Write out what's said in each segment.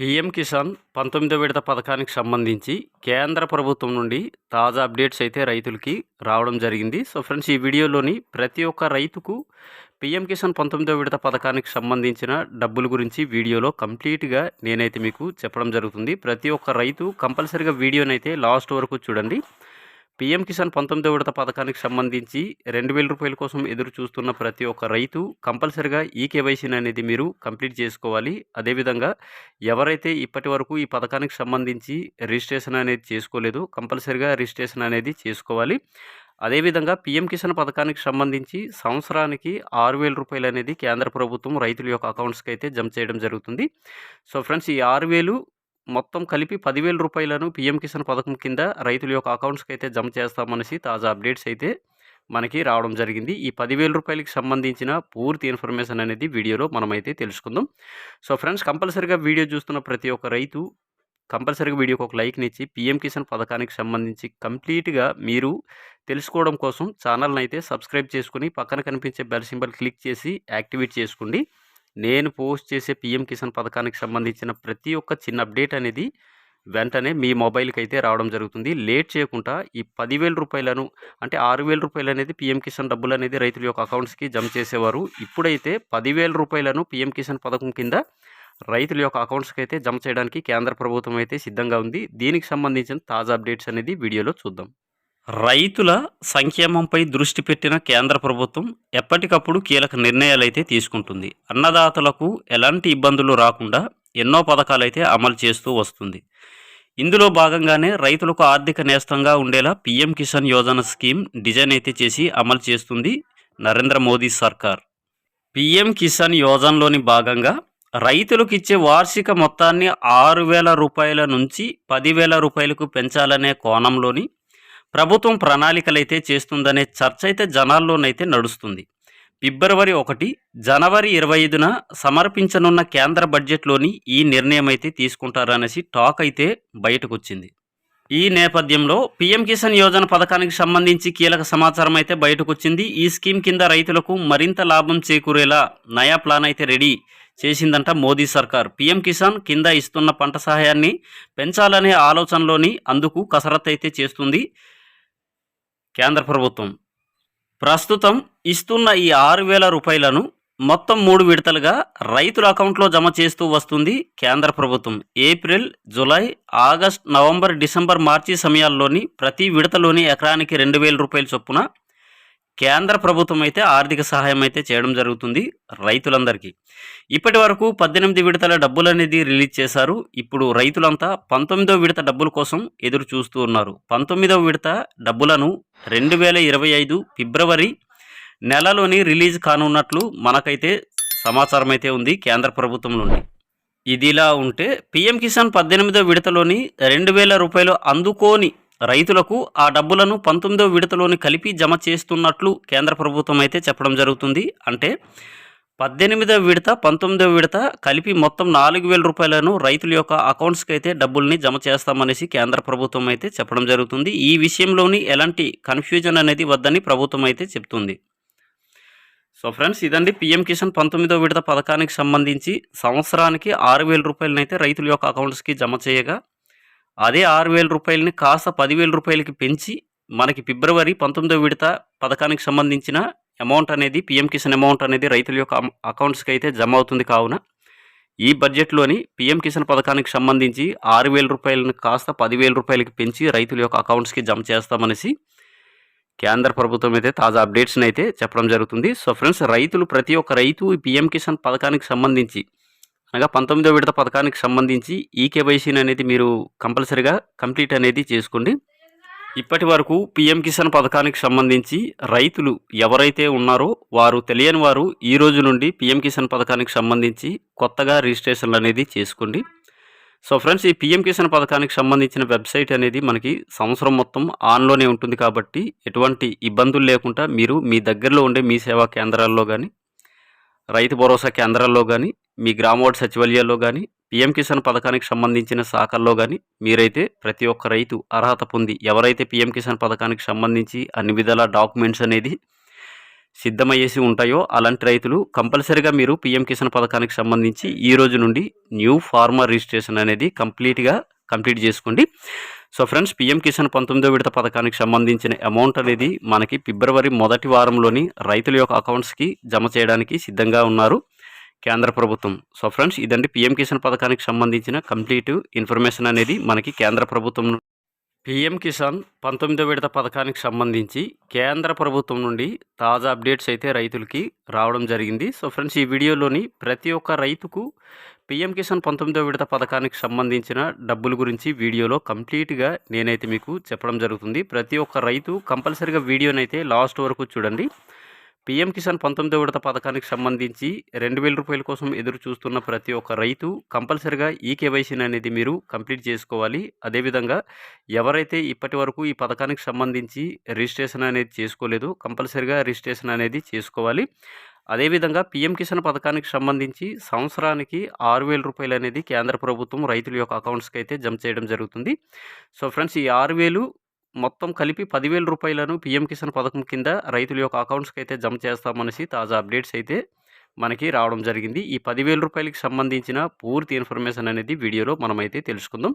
PM Kisan పంతొమ్మిదో విడత పథకానికి సంబంధించి కేంద్ర ప్రభుత్వం నుండి తాజా అప్డేట్స్ అయితే రైతులకి రావడం జరిగింది. సో ఫ్రెండ్స్ ఈ వీడియోలోని ప్రతి ఒక్క రైతుకు పీఎం కిసాన్ పంతొమ్మిదో విడత పథకానికి సంబంధించిన డబ్బుల గురించి వీడియోలో కంప్లీట్గా నేనైతే మీకు చెప్పడం జరుగుతుంది. ప్రతి ఒక్క రైతు కంపల్సరీగా వీడియోనైతే లాస్ట్ వరకు చూడండి. పీఎం కిసాన్ పంతొమ్మిదో విడత పథకానికి సంబంధించి రెండు వేల రూపాయల కోసం ఎదురు చూస్తున్న ప్రతి ఒక్క రైతు కంపల్సరిగా ఈ కేవైసీని అనేది మీరు కంప్లీట్ చేసుకోవాలి. అదేవిధంగా ఎవరైతే ఇప్పటి వరకు ఈ పథకానికి సంబంధించి రిజిస్ట్రేషన్ అనేది చేసుకోలేదు కంపల్సరిగా రిజిస్ట్రేషన్ అనేది చేసుకోవాలి. అదేవిధంగా పీఎం కిసాన్ పథకానికి సంబంధించి సంవత్సరానికి ఆరు వేల రూపాయలు అనేది కేంద్ర ప్రభుత్వం రైతుల యొక్క అకౌంట్స్కి అయితే జమ చేయడం జరుగుతుంది. సో ఫ్రెండ్స్ ఈ ఆరు వేలు మొత్తం కలిపి పదివేల రూపాయలను పీఎం కిసాన్ పథకం కింద రైతుల యొక్క అకౌంట్స్కి అయితే జమ చేస్తామనేసి తాజా అప్డేట్స్ అయితే మనకి రావడం జరిగింది. ఈ పదివేల రూపాయలకి సంబంధించిన పూర్తి ఇన్ఫర్మేషన్ అనేది వీడియోలో మనమైతే తెలుసుకుందాం. సో ఫ్రెండ్స్ కంపల్సరీగా వీడియో చూస్తున్న ప్రతి ఒక్క రైతు కంపల్సరీగా వీడియోకి ఒక లైక్ని ఇచ్చి పీఎం కిసాన్ పథకానికి సంబంధించి కంప్లీట్గా మీరు తెలుసుకోవడం కోసం ఛానల్ని అయితే సబ్స్క్రైబ్ చేసుకుని పక్కన కనిపించే బెల్ సింబల్ క్లిక్ చేసి యాక్టివేట్ చేసుకోండి. నేను పోస్ట్ చేసే పీఎం కిసాన్ పథకానికి సంబంధించిన ప్రతి ఒక్క చిన్న అప్డేట్ అనేది వెంటనే మీ మొబైల్కి అయితే రావడం జరుగుతుంది. లేట్ చేయకుండా ఈ పదివేల రూపాయలను అంటే ఆరు వేల రూపాయలు అనేది పీఎం కిసాన్ డబ్బులు అనేది రైతుల యొక్క అకౌంట్స్కి జమ చేసేవారు. ఇప్పుడైతే పదివేల రూపాయలను పీఎం కిసాన్ పథకం కింద రైతుల యొక్క అకౌంట్స్కి అయితే జమ చేయడానికి కేంద్ర ప్రభుత్వం అయితే సిద్ధంగా ఉంది. దీనికి సంబంధించిన తాజా అప్డేట్స్ అనేది వీడియోలో చూద్దాం. రైతుల సంక్షేమంపై దృష్టి పెట్టిన కేంద్ర ప్రభుత్వం ఎప్పటికప్పుడు కీలక నిర్ణయాలు అయితే తీసుకుంటుంది. అన్నదాతలకు ఎలాంటి ఇబ్బందులు రాకుండా ఎన్నో పథకాలైతే అమలు చేస్తూ వస్తుంది. ఇందులో భాగంగానే రైతులకు ఆర్థిక నేస్తంగా ఉండేలా PM Kisan Yojana scheme design అయితే చేసి అమలు చేస్తుంది నరేంద్ర మోదీ సర్కార్. పీఎం కిసాన్ యోజనలోని భాగంగా రైతులకు ఇచ్చే వార్షిక మొత్తాన్ని ఆరు వేల రూపాయల నుంచి పదివేల రూపాయలకు పెంచాలనే కోణంలోని ప్రభుత్వం ప్రణాళికలైతే చేస్తుందనే చర్చ అయితే జనాల్లోనైతే నడుస్తుంది. ఫిబ్రవరి ఒకటి జనవరి ఇరవై ఐదున సమర్పించనున్న కేంద్ర బడ్జెట్లోని ఈ నిర్ణయం అయితే తీసుకుంటారనేసి టాక్ అయితే బయటకు వచ్చింది ఈ నేపథ్యంలో పీఎం కిసాన్ యోజన పథకానికి సంబంధించి కీలక సమాచారం అయితే బయటకు వచ్చింది ఈ స్కీమ్ కింద రైతులకు మరింత లాభం చేకూరేలా నయా ప్లాన్ అయితే రెడీ చేసిందంట మోదీ సర్కార్. పీఎం కిసాన్ కింద ఇస్తున్న పంట సహాయాన్ని పెంచాలనే ఆలోచనలోని అందుకు కసరత్తు అయితే చేస్తుంది. కేంద్ర ప్రభుత్వం. ప్రస్తుతం ఇస్తున్న ఈ ఆరు వేల రూపాయలను మొత్తం మూడు విడతలుగా రైతుల అకౌంట్లో జమ చేస్తూ వస్తుంది కేంద్ర ప్రభుత్వం. April July August November December March సమయాల్లోని ప్రతి విడతలోని ఎకరానికి రెండు వేల రూపాయల చొప్పున కేంద్ర ప్రభుత్వం అయితే ఆర్థిక సహాయం అయితే చేయడం జరుగుతుంది రైతులందరికీ. ఇప్పటి వరకు పద్దెనిమిది విడతల డబ్బులు అనేది రిలీజ్ చేశారు. ఇప్పుడు రైతులంతా పంతొమ్మిదో విడత డబ్బుల కోసం ఎదురు చూస్తూ ఉన్నారు. పంతొమ్మిదవ విడత డబ్బులను రెండు వేల ఇరవై ఐదు ఫిబ్రవరి నెలలోని రిలీజ్ కానున్నట్లు మనకైతే సమాచారం అయితే ఉంది కేంద్ర ప్రభుత్వం నుండి. ఇదిలా ఉంటే పీఎం కిసాన్ పద్దెనిమిదో విడతలోని రెండు వేల రూపాయలు అందుకోని రైతులకు ఆ డబ్బులను పంతొమ్మిదో విడతలోని కలిపి జమ చేస్తున్నట్లు కేంద్ర ప్రభుత్వం అయితే చెప్పడం జరుగుతుంది. అంటే పద్దెనిమిదవ విడత పంతొమ్మిదవ విడత కలిపి మొత్తం నాలుగు వేల రూపాయలను రైతుల యొక్క అకౌంట్స్కి అయితే డబ్బుల్ని జమ చేస్తామనేసి కేంద్ర ప్రభుత్వం అయితే చెప్పడం జరుగుతుంది. ఈ విషయంలోని ఎలాంటి కన్ఫ్యూజన్ అనేది వద్దని ప్రభుత్వం అయితే చెప్తుంది. సో ఫ్రెండ్స్ ఇదండి పిఎం కిసాన్ పంతొమ్మిదో విడత పథకానికి సంబంధించి సంవత్సరానికి ఆరు వేల రూపాయలనైతే రైతుల యొక్క అకౌంట్స్కి జమ చేయగా అదే ఆరు వేల రూపాయలని కాస్త పదివేల రూపాయలకి పెంచి మనకి ఫిబ్రవరి పంతొమ్మిదో విడత పథకానికి సంబంధించిన అమౌంట్ అనేది పిఎం కిసాన్ అమౌంట్ అనేది రైతుల యొక్క అకౌంట్స్కి అయితే జమ అవుతుంది కావున ఈ బడ్జెట్లోని పిఎం కిసాన్ పథకానికి సంబంధించి ఆరు వేల రూపాయలను కాస్త పదివేల రూపాయలకి పెంచి రైతుల యొక్క అకౌంట్స్కి జమ చేస్తామనేసి కేంద్ర ప్రభుత్వం అయితే తాజా అప్డేట్స్ని అయితే చెప్పడం జరుగుతుంది. సో ఫ్రెండ్స్ రైతులు ప్రతి ఒక్క రైతు ఈ పిఎం కిసాన్ పథకానికి సంబంధించి అనగా పంతొమ్మిదో విడత పథకానికి సంబంధించి ఈ కేవైసీని అనేది మీరు కంపల్సరీగా కంప్లీట్ అనేది చేసుకోండి. ఇప్పటి వరకు పిఎం కిసాన్ పథకానికి సంబంధించి రైతులు ఎవరైతే ఉన్నారో వారు తెలియని వారు ఈ రోజు నుండి పిఎం కిసాన్ పథకానికి సంబంధించి కొత్తగా రిజిస్ట్రేషన్లు అనేది చేసుకోండి. సో ఫ్రెండ్స్ ఈ పిఎం కిసాన్ పథకానికి సంబంధించిన వెబ్సైట్ అనేది మనకి సంవత్సరం మొత్తం ఆన్లోనే ఉంటుంది కాబట్టి ఎటువంటి ఇబ్బందులు లేకుండా మీరు మీ దగ్గరలో ఉండే మీ సేవా కేంద్రాల్లో కానీ రైతు భరోసా కేంద్రాల్లో కానీ మీ గ్రామవార్డు సచివాలయాల్లో కానీ పిఎం కిసాన్ పథకానికి సంబంధించిన శాఖల్లో కానీ మీరైతే ప్రతి ఒక్క రైతు అర్హత పొంది ఎవరైతే పిఎం కిసాన్ పథకానికి సంబంధించి అన్ని విధాల డాక్యుమెంట్స్ అనేది సిద్ధమయ్యేసి ఉంటాయో అలాంటి రైతులు కంపల్సరీగా మీరు పిఎం కిసాన్ పథకానికి సంబంధించి ఈ రోజు నుండి న్యూ ఫార్మర్ రిజిస్ట్రేషన్ అనేది కంప్లీట్గా కంప్లీట్ చేసుకోండి. సో ఫ్రెండ్స్ పిఎం కిసాన్ పంతొమ్మిదో విడత పథకానికి సంబంధించిన అమౌంట్ అనేది మనకి ఫిబ్రవరి మొదటి వారంలోని రైతుల యొక్క అకౌంట్స్కి జమ చేయడానికి సిద్ధంగా ఉన్నారు కేంద్ర ప్రభుత్వం. సో ఫ్రెండ్స్ ఇదండి పిఎం కిసాన్ పథకానికి సంబంధించిన కంప్లీట్ ఇన్ఫర్మేషన్ అనేది మనకి కేంద్ర ప్రభుత్వం పిఎం కిసాన్ పంతొమ్మిదో విడత పథకానికి సంబంధించి కేంద్ర ప్రభుత్వం నుండి తాజా అప్డేట్స్ అయితే రైతులకి రావడం జరిగింది. సో ఫ్రెండ్స్ ఈ వీడియోలోని ప్రతి ఒక్క రైతుకు పిఎం కిసాన్ పంతొమ్మిదో విడత పథకానికి సంబంధించిన డబ్బుల గురించి వీడియోలో కంప్లీట్గా నేనైతే మీకు చెప్పడం జరుగుతుంది. ప్రతి ఒక్క రైతు కంపల్సరీగా వీడియోనైతే లాస్ట్ వరకు చూడండి. పిఎం కిసాన్ పంతొమ్మిదో విడత పథకానికి సంబంధించి రెండు వేల రూపాయల కోసం ఎదురు చూస్తున్న ప్రతి ఒక్క రైతు కంపల్సరిగా ఈ కేవైసీని అనేది మీరు కంప్లీట్ చేసుకోవాలి. అదేవిధంగా ఎవరైతే ఇప్పటి వరకు ఈ పథకానికి సంబంధించి రిజిస్ట్రేషన్ అనేది చేసుకోలేదు కంపల్సరిగా రిజిస్ట్రేషన్ అనేది చేసుకోవాలి. అదేవిధంగా పిఎం కిసాన్ పథకానికి సంబంధించి సంవత్సరానికి ఆరు వేల రూపాయలు అనేది కేంద్ర ప్రభుత్వం రైతుల యొక్క అకౌంట్స్కి అయితే జమ చేయడం జరుగుతుంది. సో ఫ్రెండ్స్ ఈ ఆరు వేలు మొత్తం కలిపి పదివేల రూపాయలను పిఎం కిసాన్ పథకం కింద రైతుల యొక్క అకౌంట్స్కి అయితే జమ చేస్తామనేసి తాజా అప్డేట్స్ అయితే మనకి రావడం జరిగింది. ఈ పదివేల రూపాయలకి సంబంధించిన పూర్తి ఇన్ఫర్మేషన్ అనేది వీడియోలో మనమైతే తెలుసుకుందాం.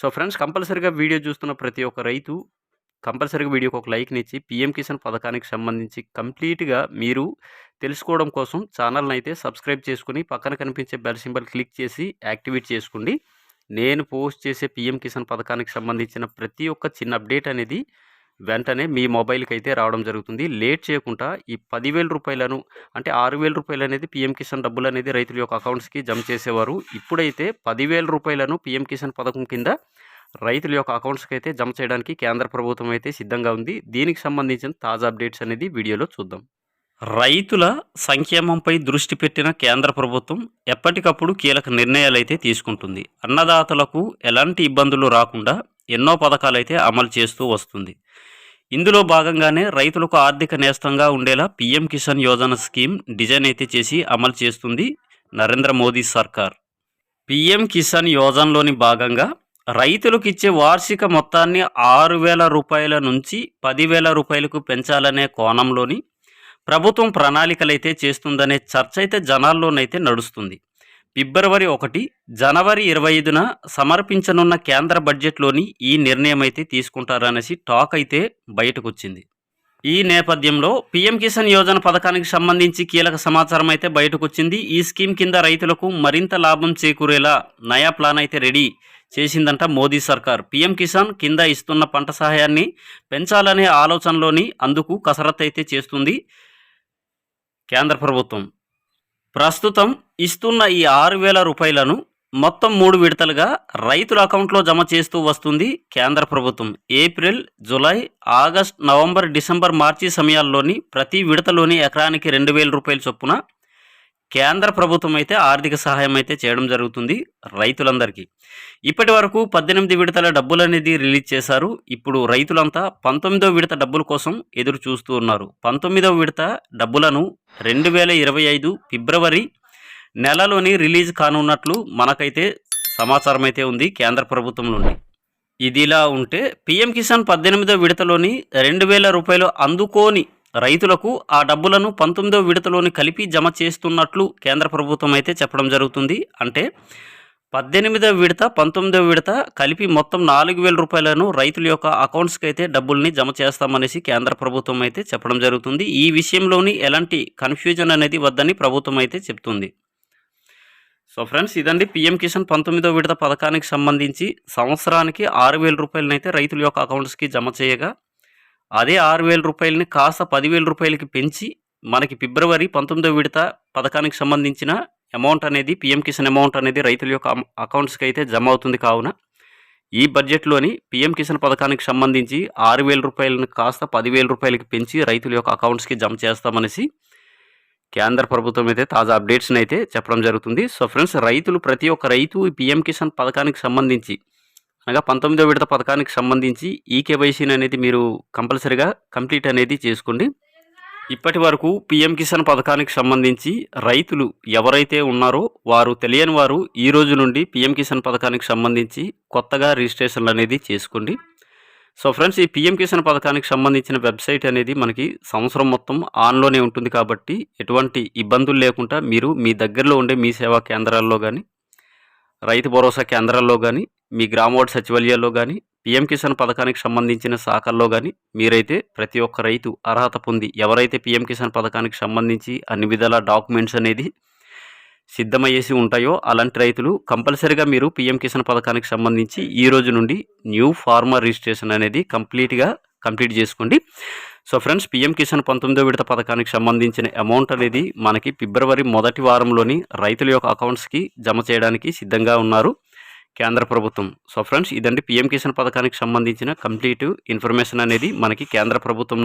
సో ఫ్రెండ్స్ కంపల్సరీగా వీడియో చూస్తున్న ప్రతి ఒక్క రైతు కంపల్సరీగా వీడియోకి ఒక లైక్ని ఇచ్చి పిఎం కిసాన్ పథకానికి సంబంధించి కంప్లీట్గా మీరు తెలుసుకోవడం కోసం ఛానల్ని అయితే సబ్స్క్రైబ్ చేసుకుని పక్కన కనిపించే బెల్ సింబల్ క్లిక్ చేసి యాక్టివేట్ చేసుకోండి. నేను పోస్ట్ చేసే పిఎం కిసాన్ పథకానికి సంబంధించిన ప్రతి ఒక్క చిన్న అప్డేట్ అనేది వెంటనే మీ మొబైల్కి అయితే రావడం జరుగుతుంది. లేట్ చేయకుండా ఈ పదివేల రూపాయలను అంటే ఆరు వేల రూపాయలు అనేది పిఎం కిసాన్ డబ్బులు అనేది రైతుల యొక్క అకౌంట్స్కి జమ చేసేవారు. ఇప్పుడైతే పదివేల రూపాయలను పిఎం కిసాన్ పథకం కింద రైతుల యొక్క అకౌంట్స్కి అయితే జమ చేయడానికి కేంద్ర ప్రభుత్వం అయితే సిద్ధంగా ఉంది. దీనికి సంబంధించిన తాజా అప్డేట్స్ అనేది వీడియోలో చూద్దాం. రైతుల సంక్షేమంపై దృష్టి పెట్టిన కేంద్ర ప్రభుత్వం ఎప్పటికప్పుడు కీలక నిర్ణయాలు అయితే తీసుకుంటుంది. అన్నదాతలకు ఎలాంటి ఇబ్బందులు రాకుండా ఎన్నో పథకాలు అయితే అమలు చేస్తూ వస్తుంది. ఇందులో భాగంగానే రైతులకు ఆర్థిక నేస్తంగా ఉండేలా PM Kisan Yojana scheme design అయితే చేసి అమలు చేస్తుంది నరేంద్ర మోదీ సర్కార్. పీఎం కిసాన్ యోజనలోని భాగంగా రైతులకు ఇచ్చే వార్షిక మొత్తాన్ని ఆరు వేల రూపాయల నుంచి పదివేల రూపాయలకు పెంచాలనే కోణంలోని ప్రభుత్వం ప్రణాళికలైతే చేస్తుందనే చర్చ అయితే జనాల్లోనైతే నడుస్తుంది. ఫిబ్రవరి ఒకటి జనవరి ఇరవై ఐదున సమర్పించనున్న కేంద్ర బడ్జెట్లోని ఈ నిర్ణయం అయితే తీసుకుంటారనేసి టాక్ అయితే బయటకు వచ్చింది ఈ నేపథ్యంలో పీఎం కిసాన్ యోజన పథకానికి సంబంధించి కీలక సమాచారం అయితే బయటకు వచ్చింది ఈ స్కీమ్ కింద రైతులకు మరింత లాభం చేకూరేలా నయా ప్లాన్ అయితే రెడీ. చేసిందంట మోదీ సర్కార్. పీఎం కిసాన్ కింద ఇస్తున్న పంట సహాయాన్ని పెంచాలనే ఆలోచనలోని అందుకు కసరత్తు అయితే చేస్తుంది కేంద్ర ప్రభుత్వం. ప్రస్తుతం ఇస్తున్న ఈ ఆరు వేల రూపాయలను మొత్తం మూడు విడతలుగా రైతుల అకౌంట్లో జమ చేస్తూ వస్తుంది కేంద్ర ప్రభుత్వం. April July August November December March సమయాల్లోని ప్రతి విడతలోని ఎకరానికి రెండు వేల రూపాయల చొప్పున కేంద్ర ప్రభుత్వం అయితే ఆర్థిక సహాయం అయితే చేయడం జరుగుతుంది రైతులందరికీ. ఇప్పటి వరకు పద్దెనిమిది విడతల డబ్బులు అనేది రిలీజ్ చేశారు. ఇప్పుడు రైతులంతా పంతొమ్మిదో విడత డబ్బుల కోసం ఎదురు చూస్తూ ఉన్నారు. పంతొమ్మిదో విడత డబ్బులను రెండు వేల ఇరవై ఐదు ఫిబ్రవరి నెలలోని రిలీజ్ కానున్నట్లు మనకైతే సమాచారం అయితే ఉంది కేంద్ర ప్రభుత్వం నుండి. ఇదిలా ఉంటే పిఎం కిసాన్ పద్దెనిమిదో విడతలోని రెండు వేల రూపాయలు అందుకోని రైతులకు ఆ డబ్బులను పంతొమ్మిదో విడతలోని కలిపి జమ చేస్తున్నట్లు కేంద్ర ప్రభుత్వం అయితే చెప్పడం జరుగుతుంది. అంటే పద్దెనిమిదవ విడత పంతొమ్మిదవ విడత కలిపి మొత్తం నాలుగు వేల రూపాయలను రైతుల యొక్క అకౌంట్స్కి అయితే డబ్బుల్ని జమ చేస్తామనేసి కేంద్ర ప్రభుత్వం అయితే చెప్పడం జరుగుతుంది. ఈ విషయంలోని ఎలాంటి కన్ఫ్యూజన్ అనేది వద్దని ప్రభుత్వం అయితే చెప్తుంది. సో ఫ్రెండ్స్ ఇదండి పిఎం కిసాన్ పంతొమ్మిదో విడత పథకానికి సంబంధించి సంవత్సరానికి ఆరు వేల రూపాయలనైతే రైతుల యొక్క అకౌంట్స్కి జమ చేయగా అదే ఆరు వేల రూపాయలని కాస్త పదివేల రూపాయలకి పెంచి మనకి ఫిబ్రవరి పంతొమ్మిదో విడత పథకానికి సంబంధించిన అమౌంట్ అనేది పిఎం కిసాన్ అమౌంట్ అనేది రైతుల యొక్క అకౌంట్స్కి అయితే జమ అవుతుంది కావున ఈ బడ్జెట్లోని పిఎం కిసాన్ పథకానికి సంబంధించి ఆరు వేల రూపాయలను కాస్త పదివేల రూపాయలకి పెంచి రైతుల యొక్క అకౌంట్స్కి జమ చేస్తామనేసి కేంద్ర ప్రభుత్వం అయితే తాజా అప్డేట్స్ని అయితే చెప్పడం జరుగుతుంది. సో ఫ్రెండ్స్ రైతులు ప్రతి ఒక్క రైతు ఈ పిఎం కిసాన్ పథకానికి సంబంధించి అనగా పంతొమ్మిదో విడత పథకానికి సంబంధించి ఈ కేవైసీని అనేది మీరు కంపల్సరిగా కంప్లీట్ అనేది చేసుకోండి. ఇప్పటి వరకు పిఎం కిసాన్ పథకానికి సంబంధించి రైతులు ఎవరైతే ఉన్నారో వారు తెలియని వారు ఈ రోజు నుండి పిఎం కిసాన్ పథకానికి సంబంధించి కొత్తగా రిజిస్ట్రేషన్లు అనేది చేసుకోండి. సో ఫ్రెండ్స్ ఈ పిఎం కిసాన్ పథకానికి సంబంధించిన వెబ్సైట్ అనేది మనకి సంవత్సరం మొత్తం ఆన్లోనే ఉంటుంది కాబట్టి ఎటువంటి ఇబ్బందులు లేకుండా మీరు మీ దగ్గరలో ఉండే మీ సేవా కేంద్రాల్లో కానీ రైతు భరోసా కేంద్రాల్లో కానీ మీ గ్రామవార్డు సచివాలయాల్లో కానీ పిఎం కిసాన్ పథకానికి సంబంధించిన శాఖల్లో కానీ మీరైతే ప్రతి ఒక్క రైతు అర్హత పొంది ఎవరైతే పిఎం కిసాన్ పథకానికి సంబంధించి అన్ని విధాల డాక్యుమెంట్స్ అనేది సిద్ధమయ్యేసి ఉంటాయో అలాంటి రైతులు కంపల్సరిగా మీరు పిఎం కిసాన్ పథకానికి సంబంధించి ఈ రోజు నుండి న్యూ ఫార్మర్ రిజిస్ట్రేషన్ అనేది కంప్లీట్గా కంప్లీట్ చేసుకోండి. సో ఫ్రెండ్స్ పిఎం కిసాన్ పంతొమ్మిదో విడత పథకానికి సంబంధించిన అమౌంట్ అనేది మనకి ఫిబ్రవరి మొదటి వారంలోని రైతుల యొక్క అకౌంట్స్కి జమ చేయడానికి సిద్ధంగా ఉన్నారు కేంద్ర ప్రభుత్వం. సో ఫ్రెండ్స్ ఇదండి పిఎం కిసాన్ పథకానికి సంబంధించిన కంప్లీట్ ఇన్ఫర్మేషన్ అనేది మనకి కేంద్ర ప్రభుత్వం